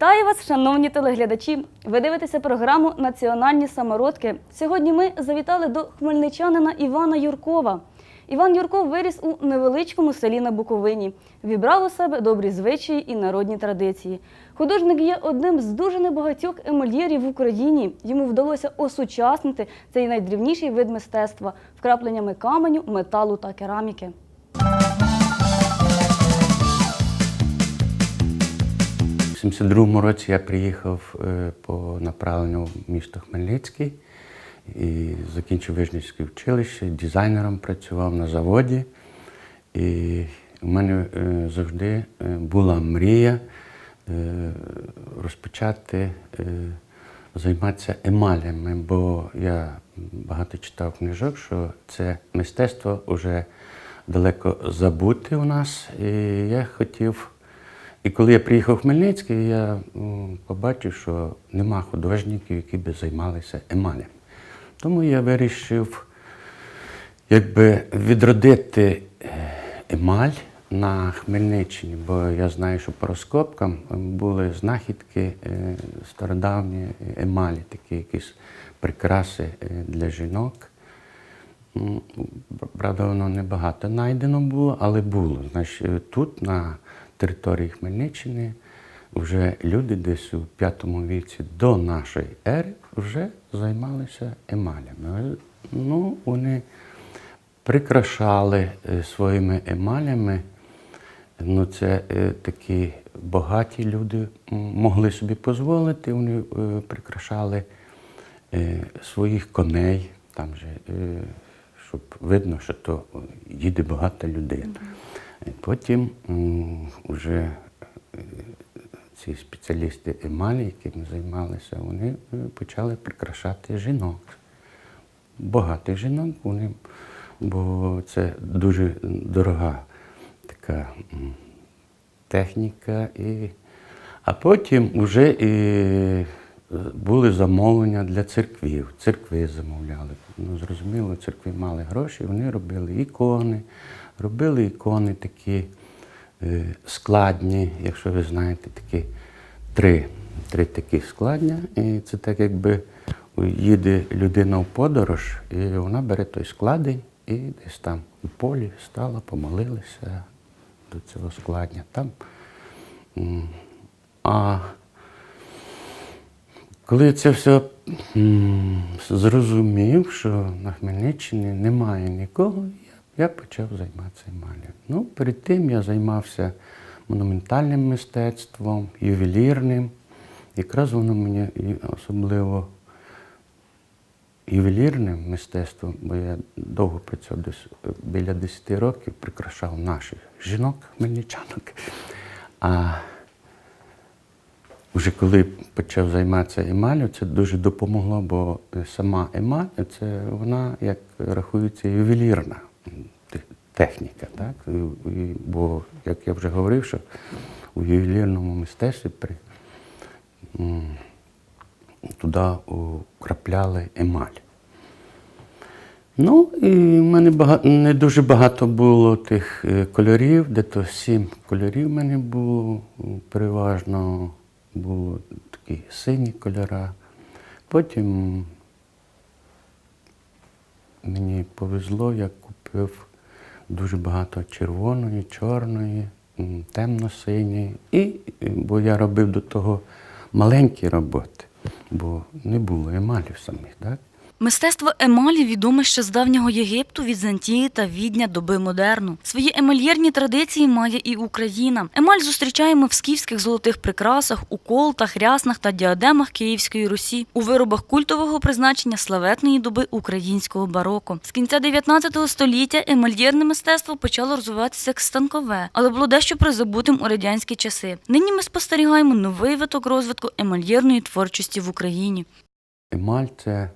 Вітаю вас, шановні телеглядачі! Ви дивитеся програму Національні самородки. Сьогодні ми завітали до хмельничанина Івана Юркова. Іван Юрков виріс у невеличкому селі на Буковині, вібрав у себе добрі звичаї і народні традиції. Художник є одним з дуже небагатьох емольєрів в Україні. Йому вдалося осучаснити цей найдрівніший вид мистецтва вкрапленнями каменю, металу та кераміки. 72-му році я приїхав е, по направленню в місто Хмельницький і закінчив Вижницьке училище, дизайнером працював на заводі. І в мене е, завжди е, була мрія розпочати займатися емалями, бо я багато читав книжок, що це мистецтво вже далеко забуте у нас. І я хотів. І коли я приїхав в Хмельницький, я побачив, що нема художників, які би займалися емалем. Тому я вирішив якби відродити е, емаль на Хмельниччині, бо я знаю, що по розкопкам були знахідки е, стародавні емалі, такі якісь прикраси е, для жінок. Правда, воно небагато знайдено було, але було. Значить, тут, на території Хмельниччини, вже люди десь у п'ятому віці до нашої ери вже займалися емалями. Ну, вони прикрашали е, своїми емалями. Ну, це е, такі багаті люди могли собі дозволити. Вони е, прикрашали своїх коней, там же, щоб видно, що то їде багата людина. Потім вже е, ці спеціалісти емалі, якими займалися, вони е, почали прикрашати жінок. Багатих жінок, вони, бо це дуже дорога така техніка. І... А потім вже і е, були замовлення для церквів. Церкви замовляли. Ну, зрозуміло, церкви мали гроші, вони робили ікони, робили ікони такі е, складні, якщо ви знаєте, такі три, три такі складня. І це так, якби їде людина в подорож, і вона бере той складень і десь там у полі стала, помолилася до цього складня. Там. А коли це все зрозумів, що на Хмельниччині немає нікого, я, почав займатися емаллю. Ну, перед тим я займався монументальним мистецтвом, ювелірним. Якраз воно мені особливо ювелірним мистецтвом, бо я довго працював десь біля 10 років, прикрашав наших жінок, хмельничанок. А вже коли почав займатися емаллю, це дуже допомогло, бо сама емаль це вона, як рахується, ювелірна техніка. Так? Бо, як я вже говорив, що у ювелірному мистецтві при, туди украпляли емаль. Ну, і в мене багато, не дуже багато було тих е, кольорів, де то сім кольорів в мене було. Переважно було такі сині кольора. Потім мені повезло, я дуже багато червоної, чорної, темно-синьої. І, е, бо я робив до того маленькі роботи, бо не було емалів самих. Так? Мистецтво емалі відоме ще з давнього Єгипту, Візантії та Відня доби модерну. Свої емальєрні традиції має і Україна. Емаль зустрічаємо в скіфських золотих прикрасах, у колтах, ряснах та діадемах Київської Русі, у виробах культового призначення славетної доби українського бароко. З кінця 19 століття емальєрне мистецтво почало розвиватися як станкове, але було дещо призабутим у радянські часи. Нині ми спостерігаємо новий виток розвитку емальєрної творчості в Україні. Емаль це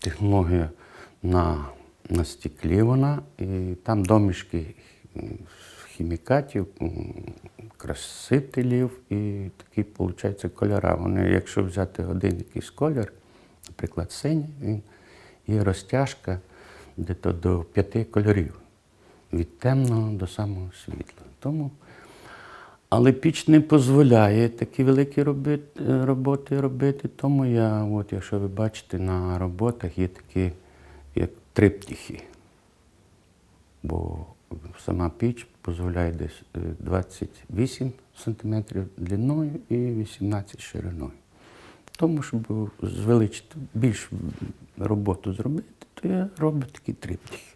технологія на, на стеклі вона, і там домішки хімікатів, красителів і такі, виходить, кольора. Вони, якщо взяти один якийсь колір, наприклад, синій, він є розтяжка де-то до п'яти кольорів від темного до самого світлого. Тому Але піч не дозволяє такі великі е, роботи робити, тому я, от, якщо ви бачите, на роботах є такі, як триптихи. Бо сама піч дозволяє десь е, 28 см длиною і 18 шириною. Тому, щоб звеличити більш роботу зробити, то я роблю такі триптихи.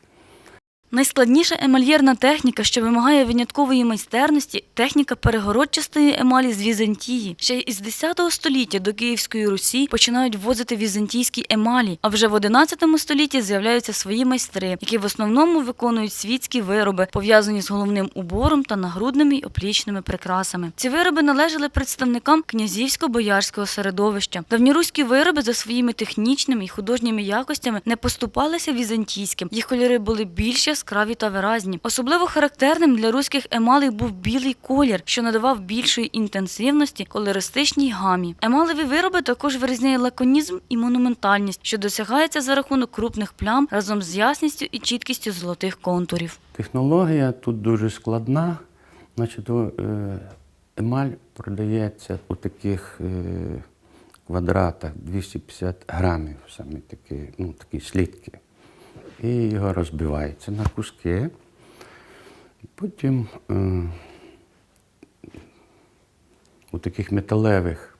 Найскладніша емальєрна техніка, що вимагає виняткової майстерності, техніка перегородчастої емалі з Візантії. Ще із 10 століття до Київської Русі починають ввозити візантійські емалі, а вже в 11 столітті з'являються свої майстри, які в основному виконують світські вироби, пов'язані з головним убором та нагрудними й оплічними прикрасами. Ці вироби належали представникам князівсько-боярського середовища. Давньоруські вироби за своїми технічними і художніми якостями не поступалися візантійським. Їх кольори були більш яскраві та виразні. Особливо характерним для руських емалей був білий колір, що надавав більшої інтенсивності колористичній гамі. Емалеві вироби також вирізняє лаконізм і монументальність, що досягається за рахунок крупних плям разом з ясністю і чіткістю золотих контурів. Технологія тут дуже складна. Значить, е, емаль продається у таких е, квадратах 250 грамів, саме такі, ну, такі слідки. І його розбивається на куски. Потім е, у таких металевих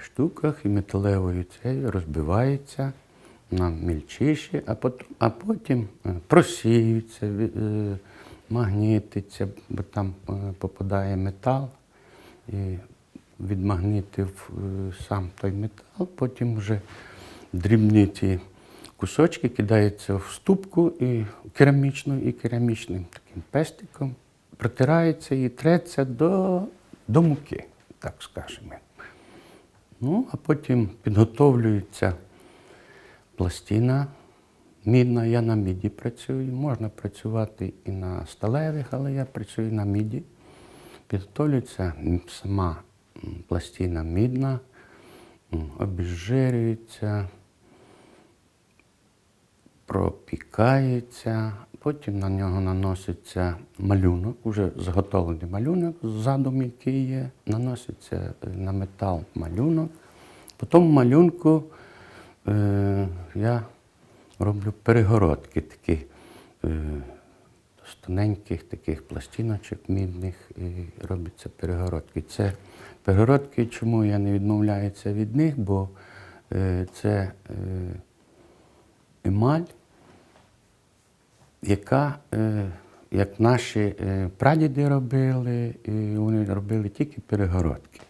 штуках і металевою цією розбивається на мільчіші, а потім, а потім е, просіюється, е, магнітиться, бо там е, попадає метал і відмагнітив е, сам той метал, потім вже дрібні ті кусочки кидаються в ступку і керамічну, і керамічним таким пестиком протирається і треться до, до муки, так скажемо. Ну, а потім підготовлюється пластина мідна. Я на міді працюю. Можна працювати і на сталевих, але я працюю на міді. Підготовлюється сама пластина мідна, м, обезжирюється, пропікається, потім на нього наноситься малюнок, уже зготовлений малюнок з задум, який є, наноситься е, на метал малюнок. По тому малюнку е, я роблю перегородки такі е, з тоненьких таких пластиночок мідних і робляться перегородки. Це перегородки, чому я не відмовляюся від них, бо е, це е, емаль, яка, е, як наші е, прадіди робили, і вони робили тільки перегородки.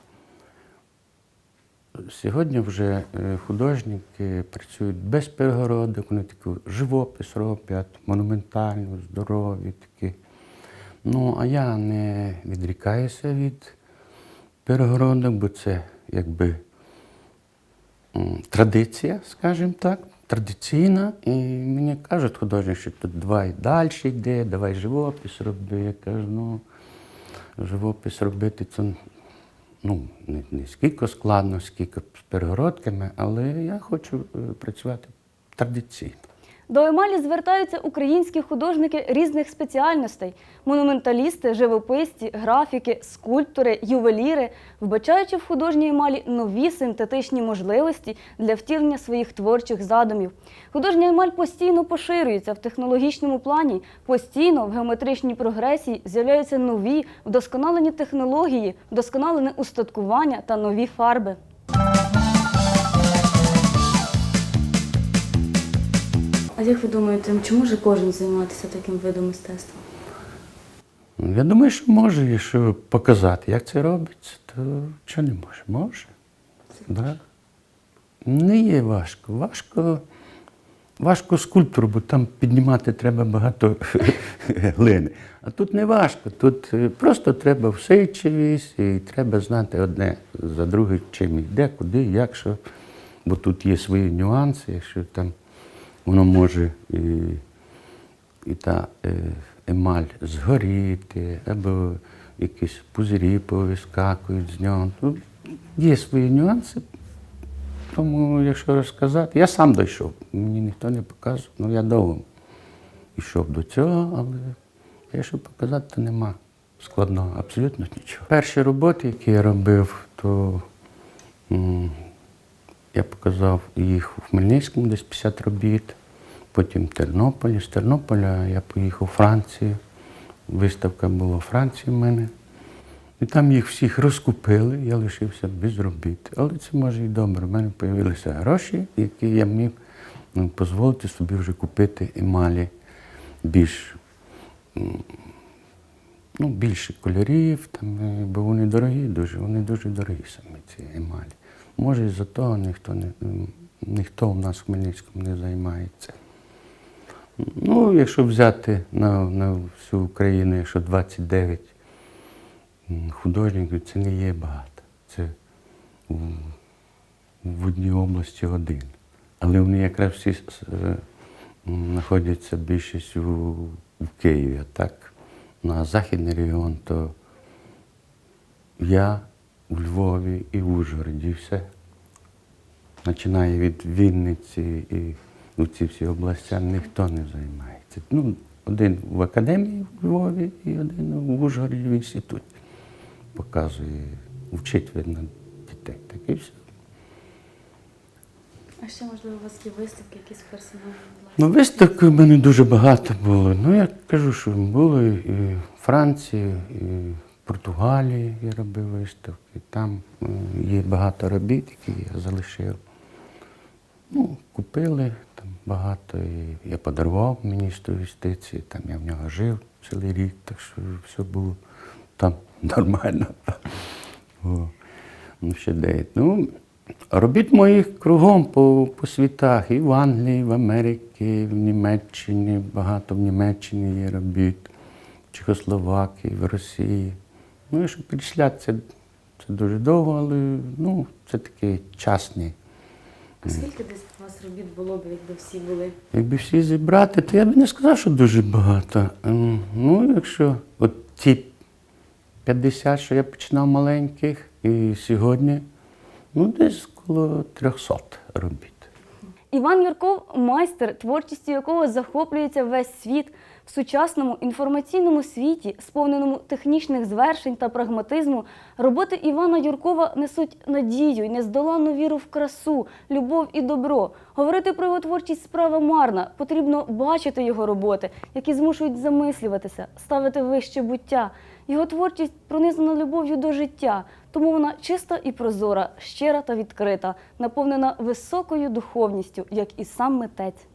Сьогодні вже е, художники працюють без перегородок, вони таку живопис роблять, монументальну, здорові такі. Ну, а я не відрікаюся від перегородок, бо це якби традиція, скажімо так, традиційна. І мені кажуть художник, що тут давай далі йде, давай живопис роби. Я кажу, ну, живопис робити це ну, не, не скільки складно, скільки з перегородками, але я хочу е, працювати традиційно. До емалі звертаються українські художники різних спеціальностей: монументалісти, живописці, графіки, скульптори, ювеліри, вбачаючи в художній емалі нові синтетичні можливості для втілення своїх творчих задумів. Художня емаль постійно поширюється в технологічному плані, постійно в геометричній прогресії з'являються нові вдосконалені технології, вдосконалене устаткування та нові фарби. Як ви думаєте, чи може кожен займатися таким видом мистецтва? Я думаю, що може, якщо показати, як це робиться, то чого не може? Може. Да. Не є важко. Важко, важко скульптору, бо там піднімати треба багато глини. А тут не важко. Тут е, просто треба всичивість і треба знати одне за друге, чим йде, куди, як, що. Бо тут є свої нюанси, якщо там воно може і, і та е, емаль згоріти, або якісь пузирі повискакують з нього. Тут є свої нюанси. Тому, якщо розказати, я сам дійшов, мені ніхто не показував, ну я довго йшов до цього, але якщо показати, то нема складного, абсолютно нічого. Перші роботи, які я робив, то я показав їх у Хмельницькому, десь 50 робіт, потім в Тернополі. З Тернополя я поїхав у Францію. Виставка була у Франції в мене. І там їх всіх розкупили, я лишився без робіт. Але це може і добре. У мене з'явилися гроші, які я міг ну, дозволити собі вже купити емалі більш, ну, більше кольорів, там, е, бо вони дорогі дуже, вони дуже дорогі самі ці емалі. Може, із-за того ніхто, не, ніхто у нас в Хмельницькому не займається. Ну, якщо взяти на, на всю Україну, якщо 29 художників, це не є багато. Це в, в одній області один. Але вони якраз всі е, знаходяться більшість у, в Києві. А так, на західний регіон, то я у Львові і в Ужгороді і все. Починає від Вінниці і у ці всі області ніхто не займається. Ну, один в академії в Львові і один в Ужгороді в інституті показує, вчить видно дітей. Так і все. А ще, можливо, у вас є виставки, якісь персональні? Ну, виставок у мене дуже багато було. Ну, я кажу, що було і в Франції, і в Португалії я робив виставки. Там е, є багато робіт, які я залишив. Ну, купили там багато. І я подарував міністру юстиції, там я в нього жив цілий рік, так що все було там нормально. Ну, ще де. Ну, робіт моїх кругом по, по світах. І в Англії, і в Америці, і в Німеччині, багато в Німеччині є робіт, в Чехословакії, в Росії. Ну, щоб перечисляти, це, це дуже довго, але ну, це такі частні. А скільки десь у вас робіт було б, якби всі були? Якби всі зібрати, то я б не сказав, що дуже багато. Ем, Ну, якщо от ті 50, що я починав маленьких, і сьогодні, ну, десь коло 300 робіт. Іван Юрков майстер, творчістю якого захоплюється весь світ в сучасному інформаційному світі, сповненому технічних звершень та прагматизму. Роботи Івана Юркова несуть надію й нездоланну віру в красу, любов і добро. Говорити про його творчість справа марна. Потрібно бачити його роботи, які змушують замислюватися, ставити вище буття. Його творчість пронизана любов'ю до життя, тому вона чиста і прозора, щира та відкрита, наповнена високою духовністю, як і сам митець.